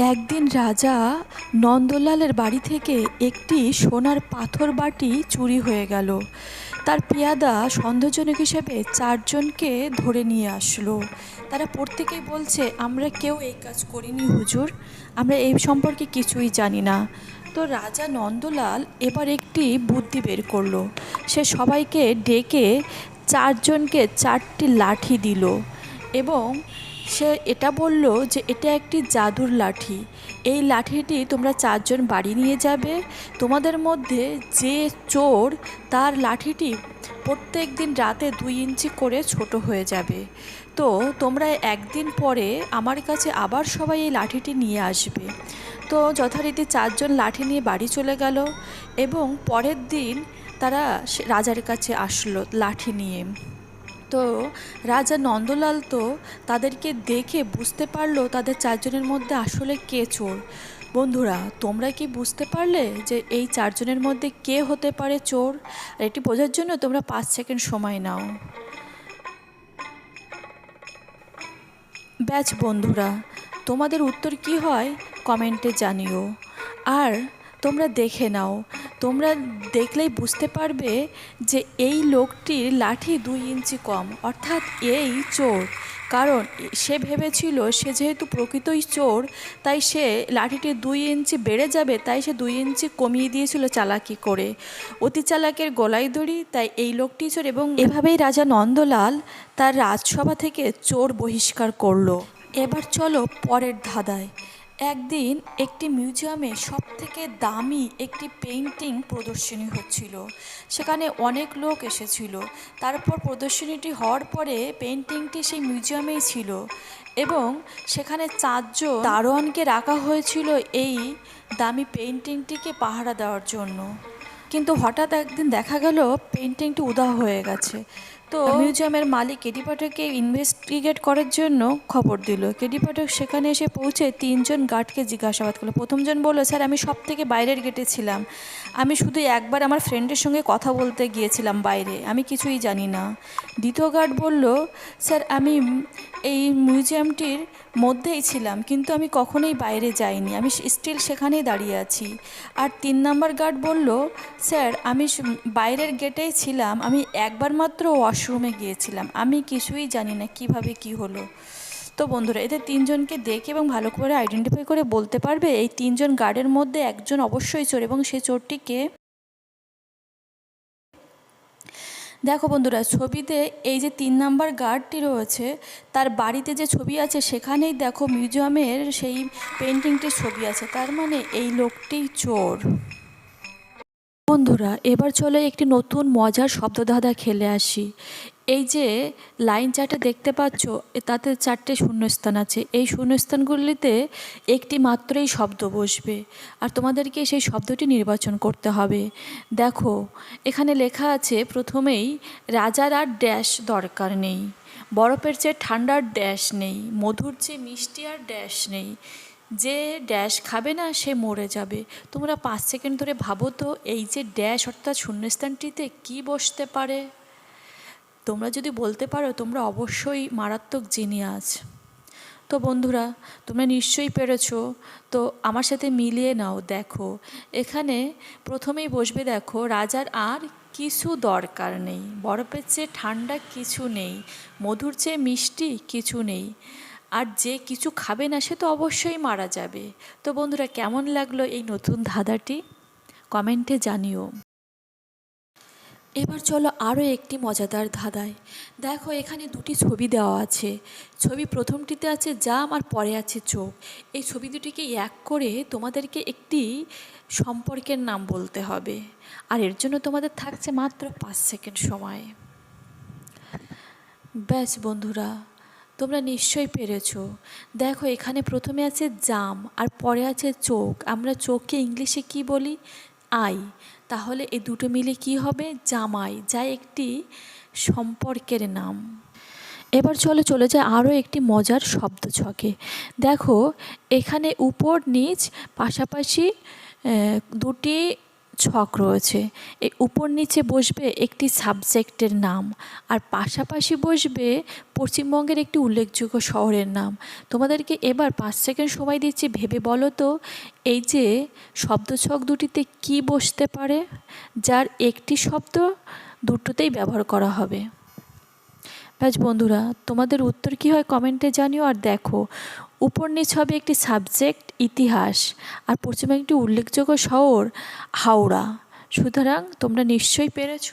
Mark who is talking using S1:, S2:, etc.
S1: একদিন রাজা নন্দলালের বাড়ি থেকে একটি সোনার পাথর বাটি চুরি হয়ে গেল। তার পেয়াদা সন্দেহজনক হিসেবে চারজনকে ধরে নিয়ে আসলো। তারা প্রত্যেকেই বলছে, আমরা কেউ এই কাজ করিনি, হুজুর। আমরা এই সম্পর্কে কিছুই জানি না। তো রাজা নন্দলাল এবার একটি বুদ্ধি বের করল। সে সবাইকে ডেকে চারজনকে চারটি লাঠি দিল এবং সে এটা বলল যে এটা একটি জাদুর লাঠি। এই লাঠিটি তোমরা চারজন বাড়ি নিয়ে যাবে। তোমাদের মধ্যে যে চোর, তার লাঠিটি প্রত্যেক দিন রাতে দুই ইঞ্চি করে ছোট হয়ে যাবে। তো তোমরা একদিন পরে আমার কাছে আবার সবাই এই লাঠিটি নিয়ে আসবে। তো যথারীতি চারজন লাঠি নিয়ে বাড়ি চলে গেল এবং পরের দিন তারা রাজার কাছে আসলো লাঠি নিয়ে। তো রাজা নন্দলাল তো তাদেরকে দেখে বুঝতে পারল তাদের চারজনের মধ্যে আসলে কে চোর। বন্ধুরা, তোমরা কি বুঝতে পারলে যে এই চারজনের মধ্যে কে হতে পারে চোর? আর এটি বোঝার জন্য তোমরা পাঁচ সেকেন্ড সময় নাও। ব্যাচ বন্ধুরা, তোমাদের উত্তর কি হয় কমেন্টে জানিও। আর তোমরা দেখে নাও তোমরা দেখলেই বুঝতে পারবে যে এই লোকটির লাঠি দুই ইঞ্চি কম, অর্থাৎ এই চোর। কারণ সে ভেবেছিল সে যেহেতু প্রকৃতই চোর, তাই সে লাঠিটি দুই ইঞ্চি বেড়ে যাবে, তাই সে দুই ইঞ্চি কমিয়ে দিয়েছিল চালাকি করে। অতি চালাকের গলায় দড়ি, তাই এই লোকটি চোর এবং এভাবেই রাজা নন্দলাল তার রাজসভা থেকে চোর বহিষ্কার করল। এবার চলো পরের ধাঁধায়। একদিন একটি মিউজিয়ামে সব থেকে দামি একটি পেইন্টিং প্রদর্শনী হচ্ছিল। সেখানে অনেক লোক এসেছিল। তারপর প্রদর্শনীটি হওয়ার পরে পেইন্টিংটি সেই মিউজিয়ামেই ছিল এবং সেখানে চারজন দারোয়ানকে রাখা হয়েছিল এই দামি পেইন্টিংটিকে পাহারা দেওয়ার জন্য। কিন্তু হঠাৎ একদিন দেখা গেল পেইন্টিংটি উধাও হয়ে গেছে। তো মিউজিয়ামের মালিক কেডি পাঠককে ইনভেস্টিগেট করার জন্য খবর দিল। কেডি পাঠক সেখানে এসে পৌঁছে তিনজন গার্ডকে জিজ্ঞাসাবাদ করল। প্রথমজন বলল, স্যার, আমি সব থেকে বাইরের গেটে ছিলাম। আমি শুধু একবার আমার ফ্রেন্ডের সঙ্গে কথা বলতে গিয়েছিলাম বাইরে। আমি কিছুই জানি না। দ্বিতীয় গার্ড বলল, স্যার, আমি এই মিউজিয়ামটির মধ্যেই ছিলাম, কিন্তু আমি কখনোই বাইরে যাইনি। আমি স্টিল সেখানেই দাঁড়িয়ে আছি। আর তিন নাম্বার গার্ড বলল, স্যার, আমি বাইরের গেটেই ছিলাম। আমি একবার মাত্র ওয়াশরুমে গিয়েছিলাম। আমি কিছুই জানি না কীভাবে কি হলো। তো বন্ধুরা, এদের তিনজনকে দেখে এবং ভালো করে আইডেন্টিফাই করে বলতে পারবে, এই তিনজন গার্ডের মধ্যে একজন অবশ্যই চোর এবং সেই চোরটিকে দেখো বন্ধুরা, ছবিতে এই যে তিন নাম্বার গার্ডটি রয়েছে, তার বাড়িতে যে ছবি আছে, সেখানেই দেখো মিউজিয়ামের সেই পেন্টিংটির ছবি আছে। তার মানে এই লোকটি চোর। বন্ধুরা, এবার চলে একটি নতুন মজার শব্দধাঁধা খেলে আসি। এই যে লাইন চারটে দেখতে পাচ্ছ, তাতে চারটে শূন্যস্থান আছে। এই শূন্যস্থানগুলিতে একটি মাত্রই শব্দ বসবে, আর তোমাদেরকে সেই শব্দটি নির্বাচন করতে হবে। দেখো, এখানে লেখা আছে, প্রথমেই রাজার আর ড্যাশ দরকার নেই। বরফের চেয়ে ঠান্ডার ড্যাশ নেই। মধুর চেয়ে মিষ্টি আর ড্যাশ নেই। যে ড্যাশ খাবে না, সে মরে যাবে। তোমরা পাঁচ সেকেন্ড ধরে ভাবো তো, এই যে ড্যাশ অর্থাৎ শূন্যস্থানটিতে কি বসতে পারে? তোমরা যদি বলতে পারো, তোমরা অবশ্যই মারাত্মক জিনিয়াস তো বন্ধুরা, তোমরা নিশ্চয়ই পেরেছ। তো আমার সাথে মিলিয়ে নাও, দেখো। এখানে প্রথমেই বসবে, দেখো, রাজার আর কিছু দরকার নেই। বরফের চেয়ে ঠান্ডা কিছু নেই। মধুর চেয়ে মিষ্টি কিছু নেই। আর যে কিছু খাবে না, সে তো অবশ্যই মারা যাবে। তো বন্ধুরা, কেমন লাগল এই নতুন ধাঁধাটি? কমেন্টে জানিও। এবার চলো আরও একটি মজাদার ধাঁধায়। দেখো, এখানে দুটি ছবি দেওয়া আছে। ছবি প্রথমটিতে আছে জাম আর পরে আছে চোখ। এই ছবি দুটিকে এক করে তোমাদেরকে একটি সম্পর্কের নাম বলতে হবে। আর এর জন্য তোমাদের থাকছে মাত্র পাঁচ সেকেন্ড সময়। ব্যাস বন্ধুরা তোমরা নিশ্চয়ই পেরেছ। দেখো, এখানে প্রথমে আছে জাম, আর পরে আছে চোখ। আমরা চোখকে ইংলিশে কি বলি? আই। তাহলে এই দুটো মিলে কি হবে? জামাই, যা একটি সম্পর্কের নাম। এবার চলো, চলে যায় আরও একটি মজার শব্দ ছকে। দেখো, এখানে উপর, নিচ, পাশাপাশি দুটি ছক রয়েছে। এই উপর নিচে বসবে একটি সাবজেক্টের নাম আর পাশাপাশি বসবে পশ্চিমবঙ্গের একটি উল্লেখযোগ্য শহরের নাম। তোমাদেরকে এবার পাঁচ সেকেন্ড সময় দিচ্ছি, ভেবে বলো তো, এই যে শব্দ ছক দুটিতে কি বসতে পারে, যার একটি শব্দ দুটোতেই ব্যবহার করা হবে। ব্যাস বন্ধুরা, তোমাদের উত্তর কী হয় কমেন্টে জানিও আর দেখো। উপর নিচ হবে একটি সাবজেক্ট ইতিহাস, আর পশ্চিমবঙ্গের একটি উল্লেখযোগ্য শহর, হাওড়া। সুতরাং তোমরা নিশ্চয়ই পেরেছ।